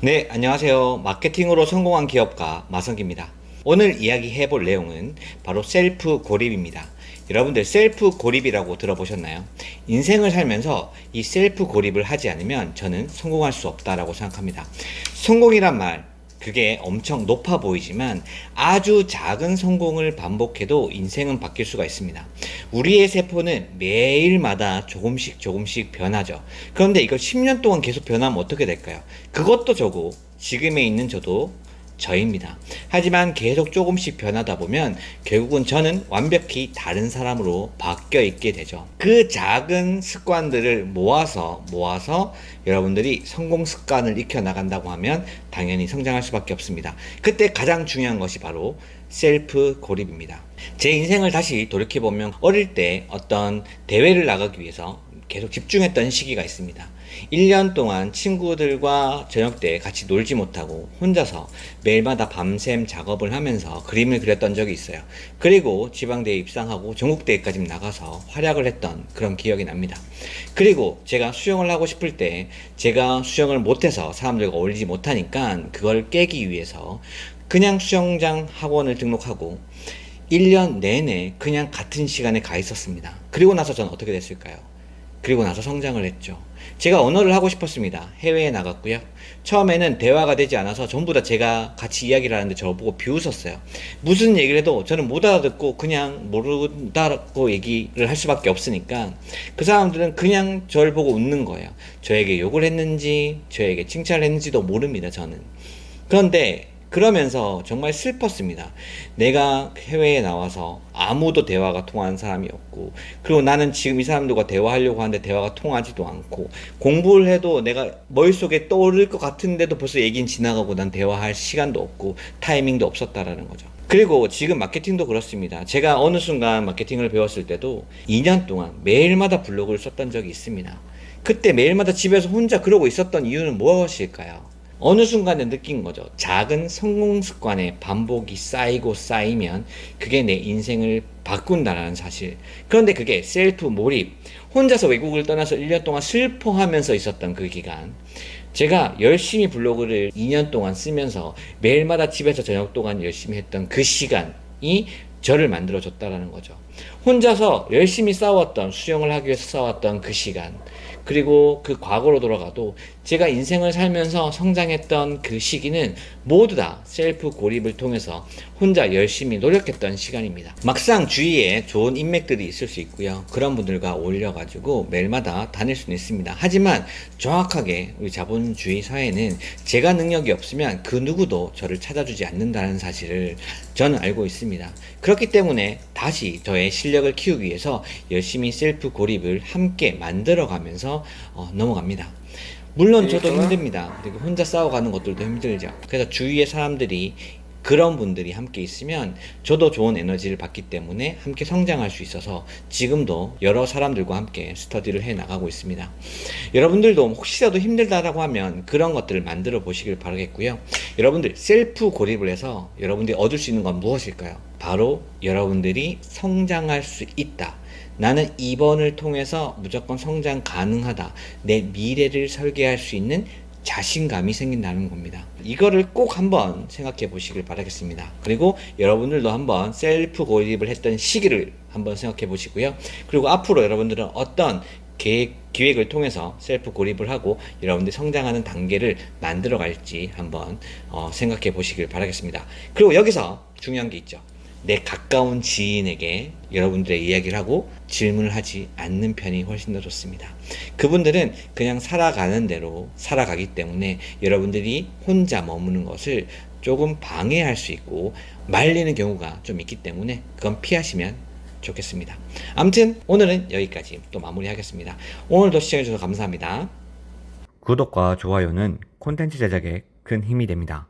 네, 안녕하세요. 마케팅으로 성공한 기업가 마성기입니다. 오늘 이야기해 볼 내용은 바로 셀프 고립입니다. 여러분들 셀프 고립이라고 들어보셨나요? 인생을 살면서 이 셀프 고립을 하지 않으면 저는 성공할 수 없다라고 생각합니다. 성공이란 말, 그게 엄청 높아 보이지만 아주 작은 성공을 반복해도 인생은 바뀔 수가 있습니다. 우리의 세포는 매일마다 조금씩 조금씩 변하죠. 그런데 이걸 10년 동안 계속 변하면 어떻게 될까요? 그것도 저고 지금에 있는 저도 저입니다. 하지만 계속 조금씩 변하다 보면 결국은 저는 완벽히 다른 사람으로 바뀌어 있게 되죠. 그 작은 습관들을 모아서 모아서 여러분들이 성공 습관을 익혀 나간다고 하면 당연히 성장할 수밖에 없습니다. 그때 가장 중요한 것이 바로 셀프 고립입니다. 제 인생을 다시 돌이켜 보면 어릴 때 어떤 대회를 나가기 위해서 계속 집중했던 시기가 있습니다. 1년 동안 친구들과 저녁 때 같이 놀지 못하고 혼자서 매일마다 밤샘 작업을 하면서 그림을 그렸던 적이 있어요. 그리고 지방대에 입상하고 전국대회까지 나가서 활약을 했던 그런 기억이 납니다. 그리고 제가 수영을 하고 싶을 때 제가 수영을 못해서 사람들과 어울리지 못하니까 그걸 깨기 위해서 그냥 수영장 학원을 등록하고 1년 내내 그냥 같은 시간에 가 있었습니다. 그리고 나서 저는 어떻게 됐을까요? 그리고 나서 성장을 했죠. 제가 언어를 하고 싶었습니다. 해외에 나갔고요. 처음에는 대화가 되지 않아서 전부 다 제가 같이 이야기를 하는데 저를 보고 비웃었어요. 무슨 얘기를 해도 저는 못 알아듣고 그냥 모르다고 얘기를 할 수밖에 없으니까 그 사람들은 그냥 저를 보고 웃는 거예요. 저에게 욕을 했는지, 저에게 칭찬을 했는지도 모릅니다, 저는. 그런데 그러면서 정말 슬펐습니다. 내가 해외에 나와서 아무도 대화가 통하는 사람이 없고, 그리고 나는 지금 이 사람들과 대화하려고 하는데 대화가 통하지도 않고, 공부를 해도 내가 머릿속에 떠오를 것 같은데도 벌써 얘기는 지나가고 난 대화할 시간도 없고, 타이밍도 없었다라는 거죠. 그리고 지금 마케팅도 그렇습니다. 제가 어느 순간 마케팅을 배웠을 때도 2년 동안 매일마다 블로그를 썼던 적이 있습니다. 그때 매일마다 집에서 혼자 그러고 있었던 이유는 무엇일까요? 어느 순간에 느낀 거죠. 작은 성공 습관의 반복이 쌓이고 쌓이면 그게 내 인생을 바꾼다라는 사실. 그런데 그게 셀프 몰입. 혼자서 외국을 떠나서 1년 동안 슬퍼하면서 있었던 그 기간. 제가 열심히 블로그를 2년 동안 쓰면서 매일마다 집에서 저녁 동안 열심히 했던 그 시간이 저를 만들어줬다라는 거죠. 혼자서 열심히 싸웠던, 수영을 하기 위해서 싸웠던 그 시간. 그리고 그 과거로 돌아가도 제가 인생을 살면서 성장했던 그 시기는 모두 다 셀프 고립을 통해서 혼자 열심히 노력했던 시간입니다. 막상 주위에 좋은 인맥들이 있을 수 있고요. 그런 분들과 어울려가지고 매일마다 다닐 수는 있습니다. 하지만 정확하게 우리 자본주의 사회는 제가 능력이 없으면 그 누구도 저를 찾아주지 않는다는 사실을 저는 알고 있습니다. 그렇기 때문에 다시 저의 실력을 키우기 위해서 열심히 셀프 고립을 함께 만들어가면서 어, 넘어갑니다. 물론 저도 힘듭니다. 그리고 혼자 싸워가는 것들도 힘들죠. 그래서 주위의 사람들이 그런 분들이 함께 있으면 저도 좋은 에너지를 받기 때문에 함께 성장할 수 있어서 지금도 여러 사람들과 함께 스터디를 해 나가고 있습니다. 여러분들도 혹시라도 힘들다라고 하면 그런 것들을 만들어 보시길 바라겠고요. 여러분들 셀프 고립을 해서 여러분들이 얻을 수 있는 건 무엇일까요? 바로 여러분들이 성장할 수 있다. 나는 이번을 통해서 무조건 성장 가능하다. 내 미래를 설계할 수 있는 자신감이 생긴다는 겁니다. 이거를 꼭 한번 생각해 보시길 바라겠습니다. 그리고 여러분들도 한번 셀프 고립을 했던 시기를 한번 생각해 보시고요. 그리고 앞으로 여러분들은 어떤 계획, 기획을 통해서 셀프 고립을 하고 여러분들이 성장하는 단계를 만들어 갈지 한번 어, 생각해 보시길 바라겠습니다. 그리고 여기서 중요한 게 있죠. 내 가까운 지인에게 여러분들의 이야기를 하고 질문을 하지 않는 편이 훨씬 더 좋습니다. 그분들은 그냥 살아가는 대로 살아가기 때문에 여러분들이 혼자 머무는 것을 조금 방해할 수 있고 말리는 경우가 좀 있기 때문에 그건 피하시면 좋겠습니다. 아무튼 오늘은 여기까지 또 마무리하겠습니다. 오늘도 시청해주셔서 감사합니다. 구독과 좋아요는 콘텐츠 제작에 큰 힘이 됩니다.